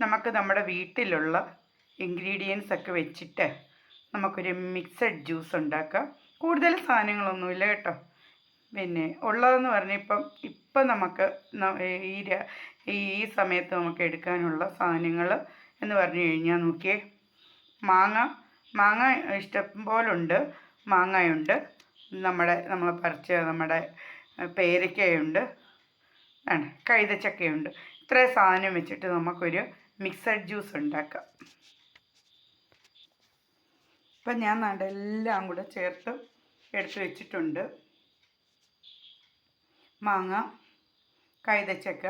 നമുക്ക് നമ്മുടെ വീട്ടിലുള്ള ഇൻഗ്രീഡിയൻസ് ഒക്കെ വെച്ചിട്ട് നമുക്കൊരു മിക്സഡ് ജ്യൂസ് ഉണ്ടാക്കാം. കൂടുതൽ സാധനങ്ങളൊന്നുമില്ല കേട്ടോ. പിന്നെ ഉള്ളതെന്ന് പറഞ്ഞാൽ ഇപ്പം ഇപ്പം നമുക്ക് ഈ ഈ സമയത്ത് നമുക്ക് എടുക്കാനുള്ള സാധനങ്ങൾ എന്ന് പറഞ്ഞു കഴിഞ്ഞാൽ നോക്കിയേ. മാങ്ങ മാങ്ങ ഇഷ്ടം പോലുണ്ട് മാങ്ങയുണ്ട്. നമ്മുടെ നമ്മൾ പറിച്ച നമ്മുടെ പേരയ്ക്കയുണ്ട്. ആണ് കൈതച്ചക്കയുണ്ട്. ഇത്രയും സാധനം വെച്ചിട്ട് നമുക്കൊരു മിക്സഡ് ജ്യൂസ് ഉണ്ടാക്കാം. ഇപ്പം ഞാൻ നടെല്ലാം കൂടെ ചേർത്ത് എടുത്ത് വെച്ചിട്ടുണ്ട്. മാങ്ങ കൈതച്ചക്ക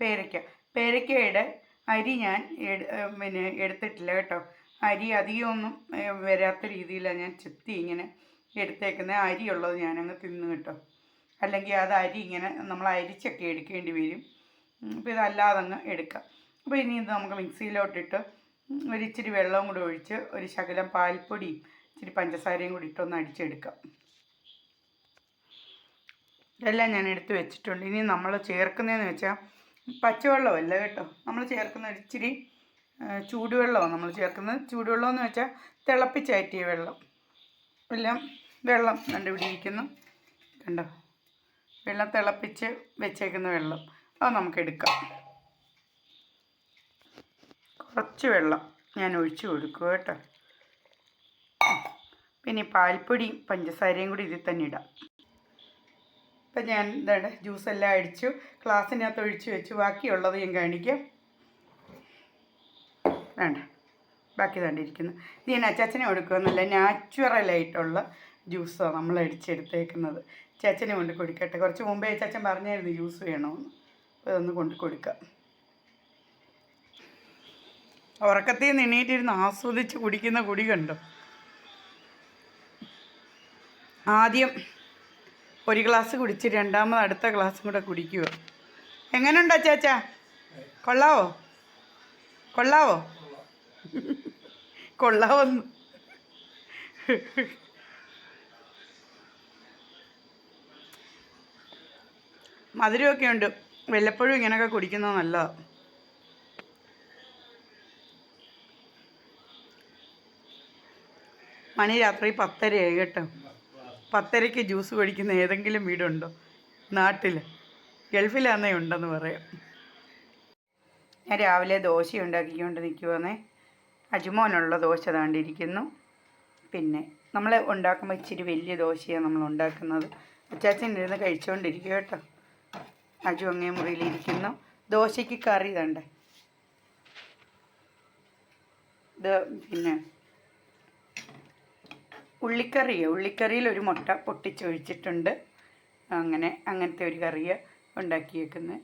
പേരയ്ക്ക. പേരയ്ക്കയുടെ അരി ഞാൻ പിന്നെ എടുത്തിട്ടില്ല കേട്ടോ. അരി അധികമൊന്നും വരാത്ത രീതിയിലാണ് ഞാൻ ചെത്തി ഇങ്ങനെ എടുത്തേക്കുന്നത് അരിയുള്ളത് ഞാനങ്ങ് തിന്നു കേട്ടോ. അല്ലെങ്കിൽ അത് അരി ഇങ്ങനെ നമ്മൾ അരിച്ചൊക്കെ എടുക്കേണ്ടി വരും. അപ്പോൾ ഇതല്ലാതെ അങ്ങ് എടുക്കാം. അപ്പോൾ ഇനി ഇത് നമുക്ക് മിക്സിയിലോട്ടിട്ട് ഒരിച്ചിരി വെള്ളവും കൂടി ഒഴിച്ച് ഒരു ശകലം പാൽപ്പൊടിയും ഇച്ചിരി പഞ്ചസാരയും കൂടി ഇട്ടൊന്ന് അടിച്ചെടുക്കാം. ഇതെല്ലാം ഞാൻ എടുത്ത് വെച്ചിട്ടുണ്ട്. ഇനി നമ്മൾ ചേർക്കുന്നതെന്ന് വെച്ചാൽ പച്ചവെള്ളമല്ല കേട്ടോ. നമ്മൾ ചേർക്കുന്ന ഒരു ഇച്ചിരി ആ, ചൂടുവെള്ളമാണ് നമ്മൾ ചേർക്കുന്നത്. ചൂടുവെള്ളം എന്ന് വെച്ചാൽ തിളപ്പിച്ചാറ്റിയ വെള്ളം. എല്ലാം വെള്ളം കണ്ടുപിടിയിരിക്കുന്നു കണ്ടോ? വെള്ളം തിളപ്പിച്ച് വെച്ചേക്കുന്ന വെള്ളം. അത് നമുക്ക് എടുക്കാം. കുറച്ച് വെള്ളം ഞാൻ ഒഴിച്ച് കൊടുക്കുക കേട്ടോ. പിന്നെ പാൽപ്പൊടിയും പഞ്ചസാരയും കൂടി ഇതിൽ തന്നെ ഇടാം. ഇപ്പം ഞാൻ എന്താണ് ജ്യൂസെല്ലാം അടിച്ചു. ഗ്ലാസ്സിനകത്ത് ഒഴിച്ച് വെച്ചു. ബാക്കിയുള്ളത് ഞാൻ കാണിക്കാം. വേണ്ട. ബാക്കി തണ്ടിരിക്കുന്നു ഇത് ഞാൻ അച്ചാച്ചനെ കൊടുക്കുമെന്നല്ല നാച്ചുറലായിട്ടുള്ള ജ്യൂസാണ് നമ്മൾ അടിച്ചെടുത്തേക്കുന്നത്. ചേച്ചനെ കൊണ്ട് കൊടുക്കട്ടെ. കുറച്ച് മുമ്പേ ചേച്ചൻ പറഞ്ഞായിരുന്നു ജ്യൂസ് വേണമെന്ന് അപ്പോൾ ഇതൊന്ന് കൊണ്ട് കൊടുക്കാം. ഉറക്കത്തിൽ നിന്ന് എണീറ്റിരുന്ന് ആസ്വദിച്ച് കുടിക്കുന്ന കുടി കണ്ടോ. ആദ്യം ഒരു ഗ്ലാസ് കുടിച്ച് രണ്ടാമത് അടുത്ത ഗ്ലാസ്സും കൂടെ കുടിക്കുക. എങ്ങനെയുണ്ടോ ചേച്ചാ കൊള്ളാവോ? കൊള്ളാവോ? കൊള്ളാവോ മധുരമൊക്കെ ഉണ്ട്. വല്ലപ്പോഴും ഇങ്ങനെയൊക്കെ കുടിക്കുന്നത് നല്ലതാണ് മണി രാത്രി പത്തരയായി കേട്ടോ. പത്തരയ്ക്ക് ജ്യൂസ് കുടിക്കുന്ന ഏതെങ്കിലും വീടുണ്ടോ? നാട്ടിൽ ഗൾഫിലാന്നേ ഉണ്ടെന്ന് പറയാം. ഞാൻ രാവിലെ ദോശ ഉണ്ടാക്കിക്കൊണ്ട് നിൽക്കുവാന്നേ അജുമോനുള്ള ദോശ താണ്ടിരിക്കുന്നു. പിന്നെ നമ്മൾ ഉണ്ടാക്കുമ്പോൾ ഇച്ചിരി വലിയ ദോശയാണ് നമ്മൾ ഉണ്ടാക്കുന്നത്. അച്ചാച്ചൻ ഇരുന്ന് കഴിച്ചുകൊണ്ടിരിക്കുക കേട്ടോ. അജു അങ്ങേ മുറിയിലിരിക്കുന്നു ദോശയ്ക്ക് കറി തണ്ടേ. ഇത് പിന്നെ ഉള്ളിക്കറിയോ ഉള്ളിക്കറിയിൽ ഒരു മുട്ട പൊട്ടിച്ചൊഴിച്ചിട്ടുണ്ട്. അങ്ങനെ അങ്ങനത്തെ ഒരു കറിയ ഉണ്ടാക്കിയേക്കുന്നത്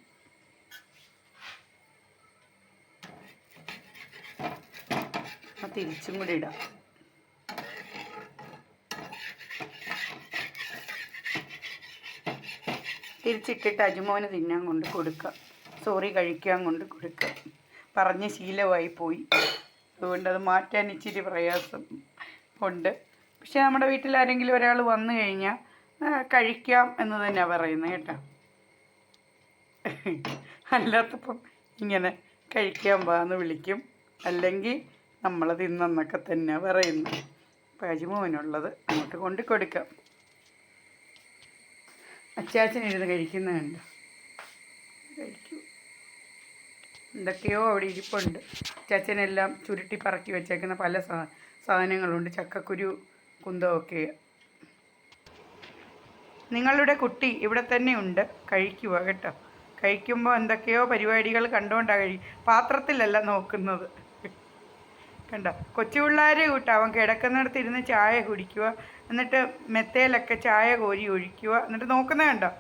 തിരിച്ചും കൂടി ഇടാം. തിരിച്ചിട്ടിട്ട് അജുമോന് തിന്നാൻ കൊണ്ട് കൊടുക്കുക സോറി കഴിക്കാൻ കൊണ്ട് കൊടുക്കുക പറഞ്ഞ് ശീലമായി പോയി. അതുകൊണ്ട് അത് മാറ്റാൻ ഇച്ചിരി പ്രയാസം ഉണ്ട്. പക്ഷെ നമ്മുടെ വീട്ടിൽ ആരെങ്കിലും ഒരാൾ വന്നു കഴിഞ്ഞാൽ കഴിക്കാം എന്ന് തന്നെയാണ് പറയുന്നത് കേട്ടോ. അല്ലാത്തപ്പം ഇങ്ങനെ കഴിക്കാൻ വാന്ന് വിളിക്കും. അല്ലെങ്കിൽ നമ്മൾ തിന്നെന്നൊക്കെ തന്നെ പറയുന്നു അപ്പം അജിമോനുള്ളത് അങ്ങോട്ട് കൊണ്ട് കൊടുക്കാം. അച്ചാച്ചനിരുന്ന് കഴിക്കുന്നുണ്ട് കഴിക്കൂ. എന്തൊക്കെയോ അവിടെ ഇരിപ്പുണ്ട്. അച്ചാച്ചനെല്ലാം ചുരുട്ടി പറക്കി വെച്ചേക്കുന്ന പല സാധനങ്ങളുണ്ട്. ചക്കക്കുരു കുന്തമൊക്കെ നിങ്ങളുടെ കുട്ടി ഇവിടെ തന്നെ ഉണ്ട്. കഴിക്കുക കേട്ടോ. കഴിക്കുമ്പോൾ എന്തൊക്കെയോ പരിപാടികൾ കണ്ടുകൊണ്ടാണ് കഴി പാത്രത്തിലല്ല നോക്കുന്നത്. കണ്ട? കൊച്ചു പിള്ളേരെ കൂട്ടാ. അവൻ കിടക്കുന്നിടത്ത് ഇരുന്ന് ചായ കുടിക്കുക. എന്നിട്ട് മെത്തയിലൊക്കെ ചായ കോരി ഒഴിക്കുക. എന്നിട്ട് നോക്കുന്നത് കണ്ടോ?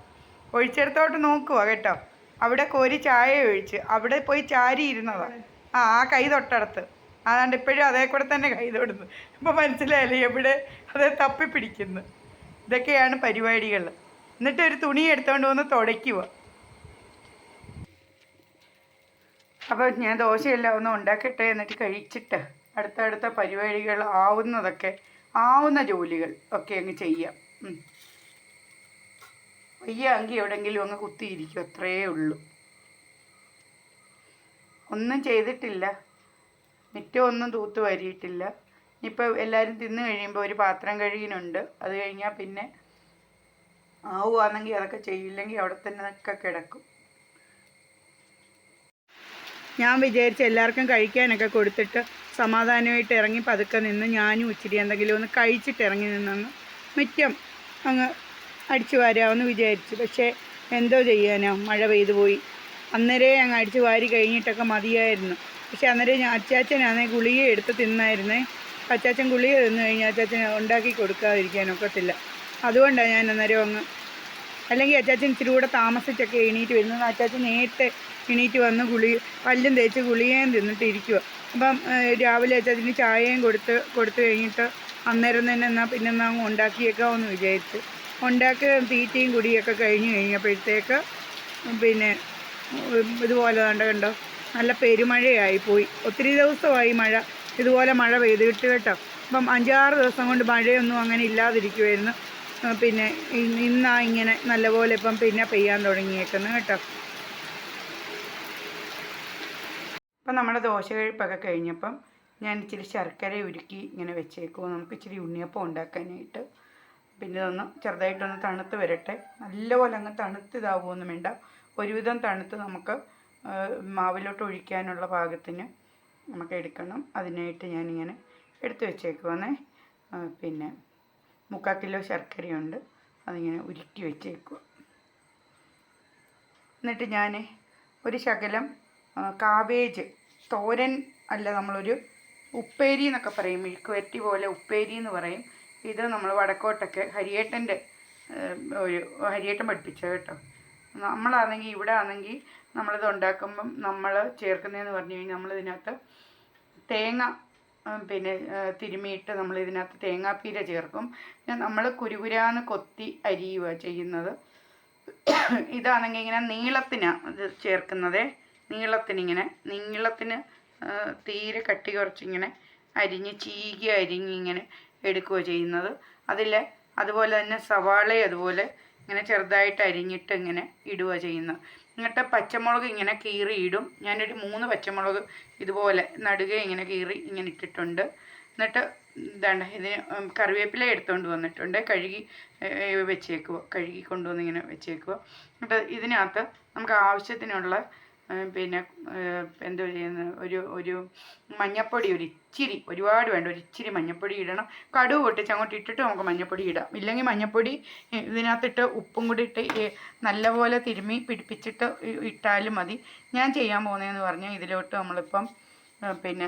ഒഴിച്ചെടുത്തോട്ട് നോക്കുക കേട്ടോ. അവിടെ കോരി ചായ ഒഴിച്ച്. അവിടെ പോയി ചാരി ഇരുന്നതാ ആ ആ കൈ തൊട്ടടുത്ത്. അതാണ്ട് ഇപ്പോഴും അതേ കൂടെ തന്നെ കൈ തൊടുന്നു ഇപ്പോൾ മനസ്സിലായല്ലേ എവിടെ അതേ തപ്പി പിടിക്കുന്നു ഇതൊക്കെയാണ് പരിപാടികൾ എന്നിട്ട് ഒരു തുണി എടുത്തുകൊണ്ട് വന്ന് തുടയ്ക്കുക അപ്പോൾ ഞാൻ ദോശയെല്ലാം ഒന്ന് ഉണ്ടാക്കട്ടെ എന്നിട്ട് കഴിച്ചിട്ട് അടുത്തടുത്ത പരിപാടികൾ ആവുന്നതൊക്കെ ആവുന്ന ജോലികൾ ഒക്കെ അങ്ങ് ചെയ്യാം. വയ്യ അങ്കി എവിടെങ്കിലും അങ്ങ് കുത്തിയിരിക്കും അത്രയേ ഉള്ളൂ. ഒന്നും ചെയ്തിട്ടില്ല. മുറ്റം ഒന്നും തൂത്ത് വാരിയിട്ടില്ല. ഇനിയിപ്പോൾ എല്ലാവരും തിന്ന് കഴിയുമ്പോൾ ഒരു പാത്രം കഴുകിനുണ്ട്. അത് കഴിഞ്ഞാൽ പിന്നെ ആവുകയാണെങ്കിൽ അതൊക്കെ ചെയ്യില്ലെങ്കിൽ അവിടെ തന്നെ ഒക്കെ കിടക്കും. ഞാൻ വിചാരിച്ച് എല്ലാവർക്കും കഴിക്കാനൊക്കെ കൊടുത്തിട്ട് സമാധാനമായിട്ട് ഇറങ്ങി പതുക്കെ നിന്ന് ഞാനും ഇച്ചിരി എന്തെങ്കിലും ഒന്ന് കഴിച്ചിട്ട് ഇറങ്ങി നിന്നെന്ന് മുറ്റം അങ്ങ് അടിച്ചു വാരാമെന്ന് വിചാരിച്ചു. പക്ഷേ എന്തോ ചെയ്യാനോ? മഴ പെയ്തു പോയി. അന്നേരേ അങ്ങ് അടിച്ചു വാരി കഴിഞ്ഞിട്ടൊക്കെ മതിയായിരുന്നു. പക്ഷെ അന്നേരം അച്ചാച്ചനാണെ ഗുളിക എടുത്ത് തിന്നായിരുന്നേ. അച്ചാച്ചൻ ഗുളിക തിന്നു കഴിഞ്ഞാൽ അച്ചാച്ചന് ഉണ്ടാക്കി കൊടുക്കാതിരിക്കാൻ ഒക്കത്തില്ല. അതുകൊണ്ടാണ് ഞാൻ അന്നേരം അങ്ങ് അല്ലെങ്കിൽ അച്ചാച്ചൻ ഇച്ചിരി കൂടെ താമസിച്ചൊക്കെ എണീറ്റ് വരുന്നത്. അച്ചാച്ചൻ നേരത്തെ എണീറ്റ് വന്ന് ഗുളി പല്ലും തേച്ച് ഗുളികയും തിന്നിട്ട് ഇരിക്കുക അപ്പം രാവിലെ അച്ചാച്ചന് ചായയും കൊടുത്ത് കൊടുത്തു കഴിഞ്ഞിട്ട് അന്നേരം തന്നെ എന്നാൽ പിന്നെ എന്നാൽ അങ്ങ് ഉണ്ടാക്കിയേക്കാമെന്ന് വിചാരിച്ചു. ഉണ്ടാക്കിയ തീറ്റയും കുടിയൊക്കെ കഴിഞ്ഞ് കഴിഞ്ഞപ്പോഴത്തേക്ക് പിന്നെ ഇതുപോലെ കണ്ടോ? നല്ല പെരുമഴയായി പോയി. ഒത്തിരി ദിവസമായി മഴ. ഇതുപോലെ മഴ പെയ്തിട്ട് കേട്ടോ. അപ്പം അഞ്ചാറ് ദിവസം കൊണ്ട് മഴയൊന്നും അങ്ങനെ ഇല്ലാതിരിക്കുമായിരുന്നു പിന്നെ ഇന്നാ ഇങ്ങനെ നല്ലപോലെ ഇപ്പം പിന്നെ പെയ്യാൻ തുടങ്ങിയേക്കുന്നു കേട്ടോ. അപ്പം നമ്മുടെ ദോശ കഴിപ്പൊക്കെ കഴിഞ്ഞപ്പം ഞാൻ ഇച്ചിരി ശർക്കര ഉരുക്കി ഇങ്ങനെ വെച്ചേക്കും നമുക്ക് ഇച്ചിരി ഉണ്ണിയപ്പം ഉണ്ടാക്കാനായിട്ട്. പിന്നെ ഒന്ന് ചെറുതായിട്ടൊന്ന് തണുത്ത് വരട്ടെ. നല്ലപോലെ അങ്ങ് തണുത്ത് ഇതാവുമൊന്നും വേണ്ട. ഒരുവിധം തണുത്ത് നമുക്ക് മാവിലോട്ട് ഒഴിക്കാനുള്ള പാകത്തിന് നമുക്ക് എടുക്കണം. അതിനായിട്ട് ഞാനിങ്ങനെ എടുത്ത് വെച്ചേക്കുവാന്നേ പിന്നെ മുക്കാൽ കിലോ ശർക്കരയുണ്ട്. അതിങ്ങനെ ഉരുക്കി വെച്ചേക്കുക എന്നിട്ട് ഞാൻ ഒരു ശകലം കാബേജ് തോരൻ അല്ല നമ്മളൊരു ഉപ്പേരി എന്നൊക്കെ പറയും. മിൽക്ക് വെറ്റി പോലെ ഉപ്പേരി എന്ന് പറയും. ഇത് നമ്മൾ വടക്കോട്ടൊക്കെ ഹരിയേട്ടന്റെ ഒരു ഹരിയേട്ടൻ പഠിപ്പിച്ച കേട്ടോ. നമ്മളാണെങ്കിൽ ഇവിടെ ആണെങ്കിൽ നമ്മളിത് ഉണ്ടാക്കുമ്പം നമ്മൾ ചേർക്കുന്നതെന്ന് പറഞ്ഞു കഴിഞ്ഞാൽ നമ്മളിതിനകത്ത് തേങ്ങ പിന്നെ തിരുമിയിട്ട് നമ്മൾ ഇതിനകത്ത് തേങ്ങാപ്പീര ചേർക്കും. പിന്നെ നമ്മൾ കുരുകുരാന്ന് കൊത്തി അരിയുക ചെയ്യുന്നത്. ഇതാണെങ്കിൽ ഇങ്ങനെ നീളത്തിനാണ് ഇത് ചേർക്കുന്നത്. നീളത്തിനിങ്ങനെ നീളത്തിന് തീരെ കട്ടി കുറച്ചിങ്ങനെ അരിഞ്ഞ് ചീകി അരിഞ്ഞിങ്ങനെ എടുക്കുക ചെയ്യുന്നത്. അതിൽ അതുപോലെ തന്നെ സവാളയും അതുപോലെ ഇങ്ങനെ ചെറുതായിട്ട് അരിഞ്ഞിട്ട് ഇങ്ങനെ ഇടുക ചെയ്യുന്നത്. എന്നിട്ട് പച്ചമുളക് ഇങ്ങനെ കീറി ഇടും. ഞാനൊരു മൂന്ന് പച്ചമുളക് ഇതുപോലെ നടുകെ ഇങ്ങനെ കീറി ഇങ്ങനെ ഇട്ടിട്ടുണ്ട്. എന്നിട്ട് എന്താണ് ഇതിന് കറിവേപ്പില എടുത്തുകൊണ്ട് വന്നിട്ടുണ്ട്. കഴുകി വെച്ചേക്കുക കഴുകി കൊണ്ടുവന്ന് ഇങ്ങനെ വെച്ചേക്കുക എന്നിട്ട് ഇതിനകത്ത് നമുക്ക് ആവശ്യത്തിനുള്ള പിന്നെ എന്തോ ചെയ്യുന്നത് ഒരു ഒരു മഞ്ഞപ്പൊടി ഒരു ഇച്ചിരി ഒരുപാട് വേണ്ട ഒരു ഇച്ചിരി മഞ്ഞപ്പൊടി ഇടണം. കടുവ് പൊട്ടിച്ച് അങ്ങോട്ട് ഇട്ടിട്ട് നമുക്ക് മഞ്ഞപ്പൊടി ഇടാം. ഇല്ലെങ്കിൽ മഞ്ഞപ്പൊടി ഇതിനകത്തിട്ട് ഉപ്പും കൂടി ഇട്ട് നല്ലപോലെ തിരുമ്മി പിടിപ്പിച്ചിട്ട് ഇട്ടാലും മതി. ഞാൻ ചെയ്യാൻ പോകുന്നതെന്ന് പറഞ്ഞാൽ ഇതിലോട്ട് നമ്മളിപ്പം പിന്നെ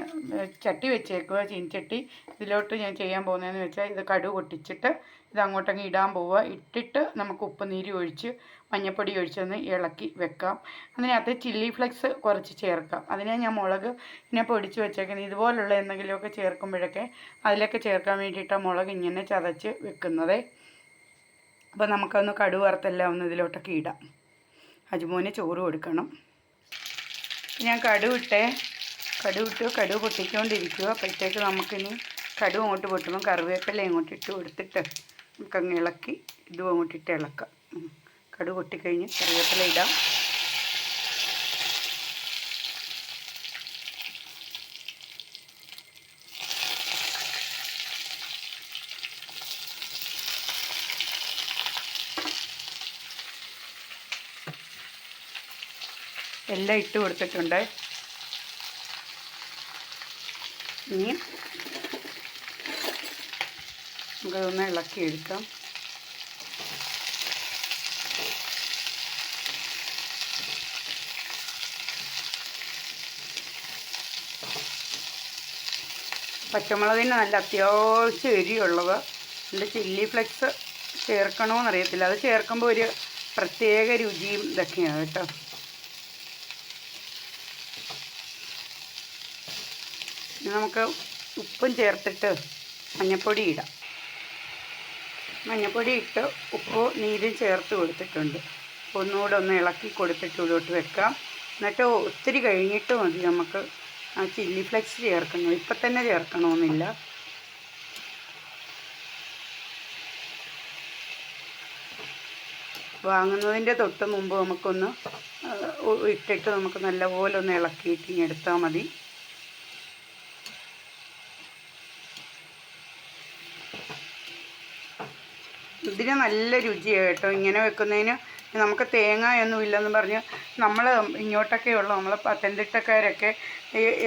ചട്ടി വെച്ചേക്കുക ചീനച്ചട്ടി. ഇതിലോട്ട് ഞാൻ ചെയ്യാൻ പോകുന്നതെന്ന് വെച്ചാൽ ഇത് കടുവ് പൊട്ടിച്ചിട്ട് ഇത് അങ്ങോട്ടങ്ങ് ഇടാൻ പോവുക ഇട്ടിട്ട് നമുക്ക് ഉപ്പ് നീര് ഒഴിച്ച് മഞ്ഞപ്പൊടി ഒഴിച്ചൊന്ന് ഇളക്കി വെക്കാം. അതിനകത്ത് ചില്ലി ഫ്ലെക്സ് കുറച്ച് ചേർക്കാം. അതിനെ ഞാൻ മുളക് ഇങ്ങനെ പൊടിച്ച് വെച്ചേക്കുന്നത് ഇതുപോലുള്ള എന്തെങ്കിലുമൊക്കെ ചേർക്കുമ്പോഴൊക്കെ അതിലൊക്കെ ചേർക്കാൻ വേണ്ടിയിട്ടാണ് മുളക് ഇങ്ങനെ ചതച്ച് വെക്കുന്നത്. അപ്പോൾ നമുക്കൊന്ന് കടു വറുത്തെല്ലാം ഒന്ന് ഇതിലോട്ടൊക്കെ ഇടാം. അജുമോന് ചോറ് കൊടുക്കണം. ഞാൻ കടുവിട്ടേ കടുവിട്ട് കടുവ് പൊട്ടിച്ചുകൊണ്ടിരിക്കുക അപ്പോഴത്തേക്ക് നമുക്കിനി കടുവ് അങ്ങോട്ട് പൊട്ടുമ്പോൾ കറിവേപ്പില ഇങ്ങോട്ട് ഇട്ട് കൊടുത്തിട്ട് നമുക്കങ്ങ് ഇളക്കി ഇതും അങ്ങോട്ട് ഇട്ട് ഇളക്കാം. ഉം. കടുവ് പൊട്ടിക്കഴിഞ്ഞ് കറിവേപ്പില ഇടാം. എല്ലാം ഇട്ട് കൊടുത്തിട്ടുണ്ട്. ഇനി നമുക്കതൊന്ന് ഇളക്കി എടുക്കാം പച്ചമുളകിന് നല്ല അത്യാവശ്യം എരിയുള്ളത് എന്റെ ചില്ലി ഫ്ലെക്സ് ചേർക്കണമെന്നറിയത്തില്ല അത് ചേർക്കുമ്പോൾ ഒരു പ്രത്യേക രുചിയും ഇതൊക്കെയാണ് കേട്ടോ. നമുക്ക് ഉപ്പും ചേർത്തിട്ട് മഞ്ഞൾപ്പൊടി ഇടാം. മഞ്ഞൾപ്പൊടി ഇട്ട് ഉപ്പ് നീരും ചേർത്ത് കൊടുത്തിട്ടുണ്ട്. ഒന്നുകൂടെ ഒന്ന് ഇളക്കി കൊടുത്തിട്ട് ഉള്ളോട്ട് വെക്കാം. എന്നിട്ട് ഒത്തിരി കഴിഞ്ഞിട്ട് മതി നമുക്ക് ആ ചില്ലി ഫ്ലെക്സ് ചേർക്കണം. ഇപ്പം തന്നെ ചേർക്കണമെന്നില്ല. വാങ്ങുന്നതിന്റെ തൊട്ട് മുമ്പ് നമുക്കൊന്ന് ഇട്ടിട്ട് നമുക്ക് നല്ലപോലെ ഒന്ന് ഇളക്കിയിട്ട് ഇനി എടുത്താൽ മതി. ഇതിന് നല്ല രുചിയാണ് കേട്ടോ. ഇങ്ങനെ വെക്കുന്നതിന് നമുക്ക് തേങ്ങയൊന്നും ഇല്ലെന്ന് പറഞ്ഞ് നമ്മൾ ഇങ്ങോട്ടൊക്കെ ഉള്ള. നമ്മൾ പത്തനംതിട്ടക്കാരൊക്കെ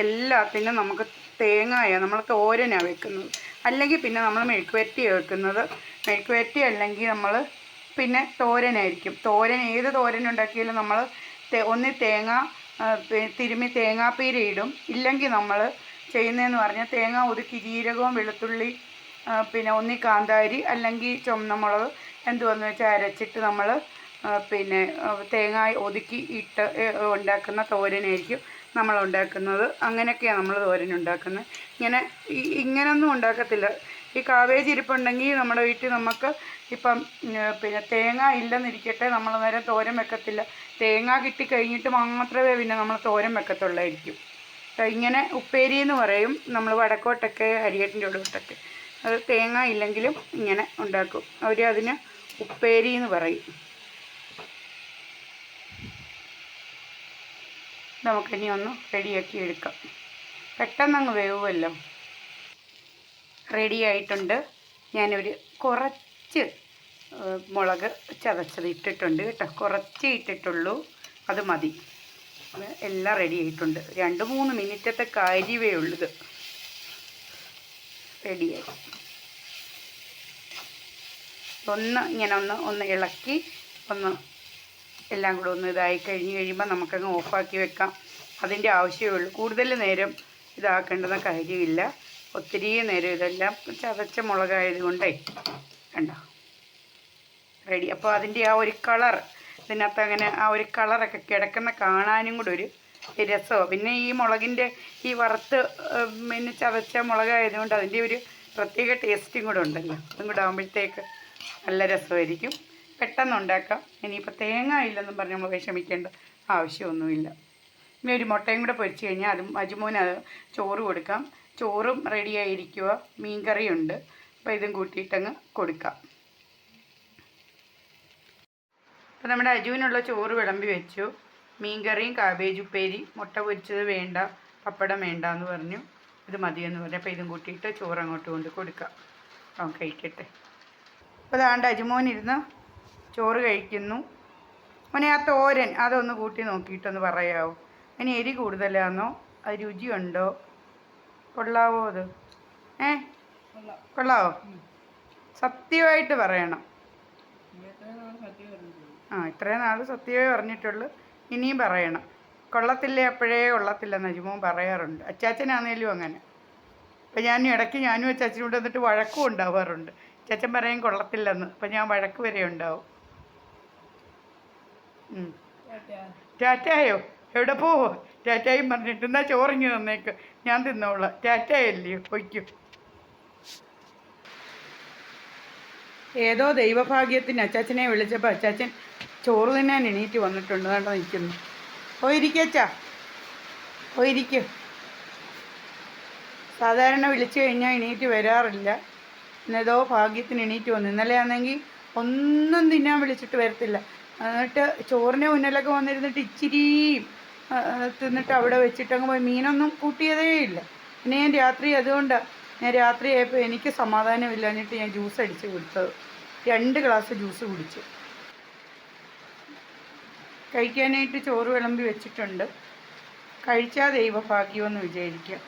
എല്ലാത്തിനും നമുക്ക് തേങ്ങയാണ് നമ്മൾ തോരനാണ് വെക്കുന്നത്. അല്ലെങ്കിൽ പിന്നെ നമ്മൾ മെഴുക്കുവരട്ടിയാണ് വെക്കുന്നത്. മെഴുക്കുവരട്ടി അല്ലെങ്കിൽ നമ്മൾ പിന്നെ തോരനായിരിക്കും. തോരൻ ഏത് തോരൻ ഉണ്ടാക്കിയാലും നമ്മൾ ഒന്നി തേങ്ങ തിരുമ്മി തേങ്ങാപ്പീര ഇടും. ഇല്ലെങ്കിൽ നമ്മൾ ചെയ്യുന്നതെന്ന് പറഞ്ഞാൽ തേങ്ങ ഒതുക്കി ജീരകവും വെളുത്തുള്ളി പിന്നെ ഒന്നി കാന്താരി അല്ലെങ്കിൽ ചുമന്ന മുളക് എന്തുവെന്ന് വെച്ചാൽ അരച്ചിട്ട് നമ്മൾ പിന്നെ തേങ്ങ ഒതുക്കി ഇട്ട് ഉണ്ടാക്കുന്ന തോരനായിരിക്കും നമ്മൾ ഉണ്ടാക്കുന്നത്. അങ്ങനെയൊക്കെയാണ് നമ്മൾ തോരൻ ഉണ്ടാക്കുന്നത് ഇങ്ങനെ ഇങ്ങനൊന്നും ഉണ്ടാക്കത്തില്ല. ഈ കാവേജ് ഇരിപ്പുണ്ടെങ്കിൽ നമ്മുടെ വീട്ടിൽ നമുക്ക് ഇപ്പം പിന്നെ തേങ്ങ ഇല്ലെന്നിരിക്കട്ടെ നമ്മൾ നേരെ തോരൻ വെക്കത്തില്ല. തേങ്ങ കിട്ടി കഴിഞ്ഞിട്ട് മാത്രമേ പിന്നെ നമ്മൾ തോരൻ വെക്കത്തുള്ളായിരിക്കും. ഇങ്ങനെ ഉപ്പേരി എന്ന് പറയും നമ്മൾ വടക്കോട്ടൊക്കെ ഹരിയേട്ടിന്റെ ഇടോട്ടൊക്കെ അത് തേങ്ങ ഇല്ലെങ്കിലും ഇങ്ങനെ ഉണ്ടാക്കും. അവർ അതിന് ഉപ്പേരി എന്ന് പറയും. നമുക്കിനി ഒന്ന് റെഡിയാക്കി എടുക്കാം. പെട്ടെന്നങ്ങ് വേവുമല്ലോ. റെഡിയായിട്ടുണ്ട് ഞാനൊരു കുറച്ച് മുളക് ചതച്ചത് ഇട്ടിട്ടുണ്ട് കേട്ടോ. കുറച്ച് ഇട്ടിട്ടുള്ളൂ. അത് മതി. എല്ലാം റെഡി ആയിട്ടുണ്ട്. രണ്ട് മൂന്ന് മിനിറ്റത്തെ കാര്യമേ ഉള്ളത് റെഡിയായി. ഒന്ന് ഇങ്ങനെ ഒന്ന് ഒന്ന് ഇളക്കി ഒന്ന് എല്ലാം കൂടെ ഒന്ന് ഇതായി കഴിഞ്ഞ് കഴിയുമ്പോൾ നമുക്കങ്ങ് ഓഫാക്കി വെക്കാം. അതിന്റെ ആവശ്യമേ ഉള്ളൂ. കൂടുതൽ നേരം ഇതാക്കേണ്ടെന്ന കാര്യമില്ല. ഒത്തിരി നേരം ഇതെല്ലാം ചതച്ച മുളകായതുകൊണ്ടേ കണ്ട? റെഡി. അപ്പോൾ അതിന്റെ ആ ഒരു കളർ ഇതിനകത്ത് അങ്ങനെ ആ ഒരു കളറൊക്കെ കിടക്കുന്ന കാണാനും കൂടെ ഒരു രസമാണ് പിന്നെ ഈ മുളകിന്റെ ഈ വറുത്ത് പിന്നെ ചതച്ച മുളകായതുകൊണ്ട് അതിന്റെ ഒരു പ്രത്യേക ടേസ്റ്റും കൂടെ ഉണ്ടല്ലോ. അതും കൂടെ ആകുമ്പോഴത്തേക്ക് നല്ല രസമായിരിക്കും. പെട്ടെന്ന് ഉണ്ടാക്കാം. ഇനിയിപ്പോൾ തേങ്ങ ഇല്ലെന്നും പറഞ്ഞ് നമ്മൾ വിഷമിക്കേണ്ട ആവശ്യമൊന്നുമില്ല. ഇനി ഒരു മുട്ടയും കൂടെ പൊരിച്ച് കഴിഞ്ഞാൽ അതും അജുമോന് ചോറ് കൊടുക്കാം. ചോറും റെഡിയായിരിക്കുക മീൻകറിയുണ്ട്. അപ്പോൾ ഇതും കൂട്ടിയിട്ടങ്ങ് കൊടുക്കാം. അപ്പോൾ നമ്മുടെ അജുവിനുള്ള ചോറ് വിളമ്പി വെച്ചു. മീൻകറിയും കാബേജ് ഉപ്പേരി മുട്ട പൊരിച്ചത് വേണ്ട പപ്പടം വേണ്ട എന്ന് പറഞ്ഞു. ഇത് മതിയെന്ന് പറഞ്ഞു. അപ്പോൾ ഇതും കൂട്ടിയിട്ട് ചോറ് അങ്ങോട്ട് കൊണ്ട് കൊടുക്കാം. അവൻ കഴിക്കട്ടെ. അപ്പോൾ ദാണ്ട് അജുമോനിരുന്ന് ചോറ് കഴിക്കുന്നു. മോനെ ആ തോരൻ അതൊന്ന് കൂട്ടി നോക്കിയിട്ടൊന്ന് പറയാമോ അതിന് എരി കൂടുതലാണോ അത് രുചിയുണ്ടോ? കൊള്ളാവോ അത്? ഏ? കൊള്ളാവോ? സത്യമായിട്ട് പറയണം. ആ ഇത്രയും നാൾ സത്യമേ പറഞ്ഞിട്ടുള്ളൂ. ഇനിയും പറയണം. കൊള്ളത്തില്ലേ അപ്പോഴേ കൊള്ളത്തില്ല നജുമോൻ പറയാറുണ്ട്. അച്ചാച്ചനാണേലും അങ്ങനെ. അപ്പം ഞാൻ ഇടയ്ക്ക് ഞാനും അച്ചാച്ചനോട് വന്നിട്ട് വഴക്കും ഉണ്ടാവാറുണ്ട്. അച്ചാച്ചൻ പറയും കൊള്ളത്തില്ലെന്ന്. അപ്പം ഞാൻ വഴക്ക് വരെ ഉണ്ടാവും. ടാറ്റായോ? എവിടെ പോവോ ടാറ്റായും പറഞ്ഞിട്ട് എന്നാ ചോറിഞ്ഞ് തന്നേക്ക് ഞാൻ തിന്നോളാം. ടാറ്റായല്ലയോ പൊയ്ക്കും. ഏതോ ദൈവഭാഗ്യത്തിന് അച്ചാച്ചനെ വിളിച്ചപ്പോൾ അച്ചാച്ചൻ ചോറ് തിന്നാൻ എണീറ്റ് വന്നിട്ടുണ്ട്. കണ്ടോ നിൽക്കുന്നു. പോയിരിക്കച്ചാ. പോയിരിക്കും. സാധാരണ വിളിച്ചു കഴിഞ്ഞാൽ എണീറ്റ് വരാറില്ല. ഇന്നേതോ ഭാഗ്യത്തിന് എണീറ്റ് വന്നു. ഇന്നലെ ആണെങ്കിൽ ഒന്നും തിന്നാൻ വിളിച്ചിട്ട് വരത്തില്ല. എന്നിട്ട് ചോറിന്റെ മുന്നിലൊക്കെ വന്നിരുന്നിട്ട് ഇച്ചിരി തിന്നിട്ട് അവിടെ വെച്ചിട്ടങ്ങ് പോയി. മീനൊന്നും കൂട്ടിയതേ ഇല്ല. പിന്നെ ഞാൻ രാത്രി അതുകൊണ്ടാണ് ഞാൻ രാത്രി ആയപ്പോൾ എനിക്ക് സമാധാനമില്ലാഞ്ഞിട്ട് ഞാൻ ജ്യൂസ് അടിച്ച് കൊടുത്തത് രണ്ട് ഗ്ലാസ് ജ്യൂസ് കുടിച്ചു. കഴിക്കാനായിട്ട് ചോറ് വിളമ്പി വെച്ചിട്ടുണ്ട്. കഴിച്ചാൽ ദൈവഭാഗ്യമെന്ന് വിചാരിക്കുക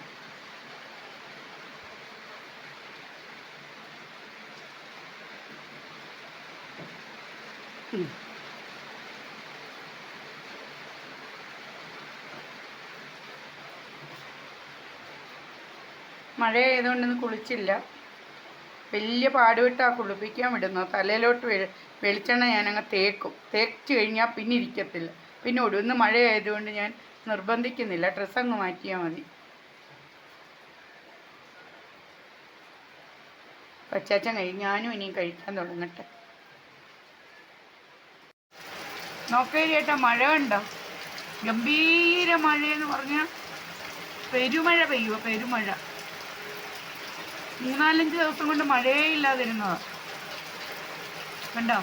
മഴ ആയതുകൊണ്ടൊന്നും കുളിച്ചില്ല. വലിയ പാടുവിട്ടാണ് കുളിപ്പിക്കാൻ വിടുന്നത്. തലയിലോട്ട് വെ വെളിച്ചെണ്ണ ഞാനങ്ങ് തേക്കും. തേച്ച് കഴിഞ്ഞാൽ പിന്നെ ഇരിക്കത്തില്ല. പിന്നെ ഒടും ഇന്ന് മഴയായതുകൊണ്ട് ഞാൻ നിർബന്ധിക്കുന്നില്ല. ഡ്രസ്സ് അങ്ങ് മാറ്റിയാൽ മതി. പച്ചാച്ചൻ കഴി ഞാനും ഇനിയും കഴിക്കാൻ തുടങ്ങട്ടെ. നോക്കേ ചേട്ടാ മഴ ഉണ്ടോ ഗംഭീര മഴയെന്ന് പറഞ്ഞാൽ പെരുമഴ പെയ്യുമോ പെരുമഴ. മൂന്നാലഞ്ച് ദിവസം കൊണ്ട് മഴയേ ഇല്ലാതിരുന്നത്. കണ്ടോ?